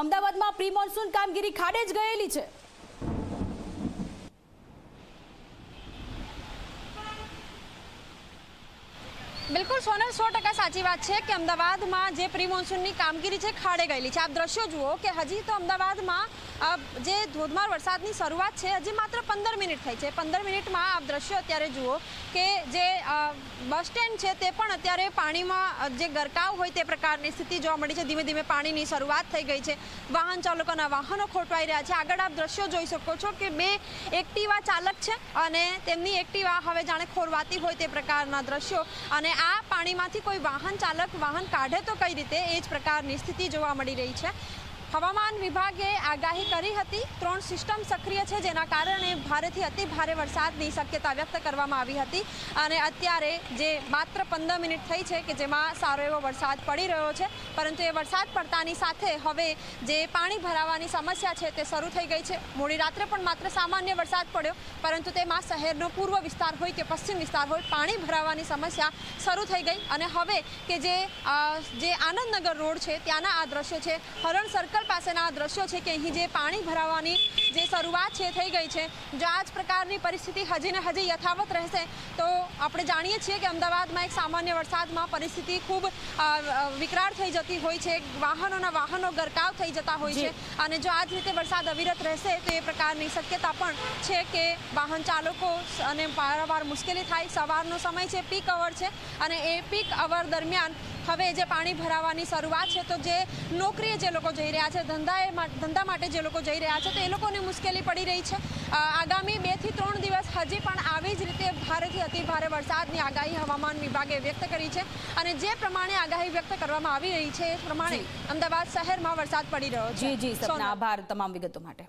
અમદાવાદમાં pre monsoon કામગીરી ખાડે જ ગયેલી છે. બિલકુલ, સોનલ, સો ટકા સાચી વાત છે કે અમદાવાદમાં જે પ્રી મોન્સૂનની કામગીરી છે ખાડે ગયેલી છે. આપ દ્રશ્યો જુઓ કે હજી તો અમદાવાદમાં જે ધોધમાર વરસાદની શરૂઆત છે, હજી માત્ર પંદર મિનિટ થઈ છે. પંદર મિનિટમાં આપ દ્રશ્યો અત્યારે જુઓ કે જે બસ સ્ટેન્ડ છે તે પણ અત્યારે પાણીમાં જે ગરકાવ હોય તે પ્રકારની સ્થિતિ જોવા મળી છે. ધીમે ધીમે પાણીની શરૂઆત થઈ ગઈ છે. વાહન ચાલકોના વાહનો ખોટવાઈ રહ્યા છે. આગળ આપ દ્રશ્યો જોઈ શકો છો કે બે એક્ટિવા ચાલક છે અને તેમની એક્ટિવા હવે જાણે ખોરવાતી હોય તે પ્રકારના દ્રશ્યો. અને આ પાણીમાંથી કોઈ વાહન ચાલક વાહન કાઢે તો કઈ રીતે? એ જ પ્રકારની સ્થિતિ જોવા મળી રહી છે. હવામાન વિભાગે આગાહી કરી હતી. ત્રણ સિસ્ટમ સક્રિય છે જેના કારણે ભારેથી અતિ ભારે વરસાદની શક્યતા વ્યક્ત કરવામાં આવી હતી. અને અત્યારે જે માત્ર પંદર મિનિટ થઈ છે કે જેમાં સારો એવો વરસાદ પડી રહ્યો છે, પરંતુ એ વરસાદ પડતાની સાથે હવે જે પાણી ભરાવાની સમસ્યા છે તે શરૂ થઈ ગઈ છે. મોડી રાત્રે પણ માત્ર સામાન્ય વરસાદ પડ્યો, પરંતુ તેમાં શહેરનો પૂર્વ વિસ્તાર હોય કે પશ્ચિમ વિસ્તાર હોય, પાણી ભરાવાની સમસ્યા શરૂ થઈ ગઈ. અને હવે કે જે જે આનંદનગર રોડ છે, ત્યાંના આ દ્રશ્યો છે. હરણ સર્કલ પાસેના દ્રશ્યો છે કે અહીં જે પાણી ભરાવાની જે શરૂઆત છે થઈ ગઈ છે જો આ જ પ્રકારની પરિસ્થિતિ હજી ને હજી યથાવત રહેશે તો આપણે જાણીએ છીએ કે અમદાવાદમાં એક સામાન્ય વરસાદમાં પરિસ્થિતિ ખૂબ વિકરાળ થઈ જતી હોય છે વાહનોના વાહનો ગરકાવ થઈ જતા હોય છે અને જો આ જ રીતે વરસાદ અવિરત રહેશે તો એ પ્રકારની શક્યતા પણ છે કે વાહન ચાલકો અને વારંવાર મુશ્કેલી થાય સવારનો સમય છે પીક અવર છે અને એ પીક અવર દરમિયાન હવે જે પાણી ભરાવાની શરૂઆત છે તો જે નોકરીએ જે લોકો જઈ રહ્યા છે ધંધાએ ધંધા માટે જે લોકો જઈ રહ્યા છે તો એ લોકોને મુશ્કેલી પડી રહી છે. આગામી બેથી ત્રણ દિવસ હજી પણ આવી જ રીતે ભારેથી અતિ ભારે વરસાદની આગાહી હવામાન વિભાગે વ્યક્ત કરી છે. અને જે પ્રમાણે આગાહી વ્યક્ત કરવામાં આવી રહી છે એ પ્રમાણે અમદાવાદ શહેરમાં વરસાદ પડી રહ્યો છે. જી જી. સપના આભાર તમામ વિગતો માટે.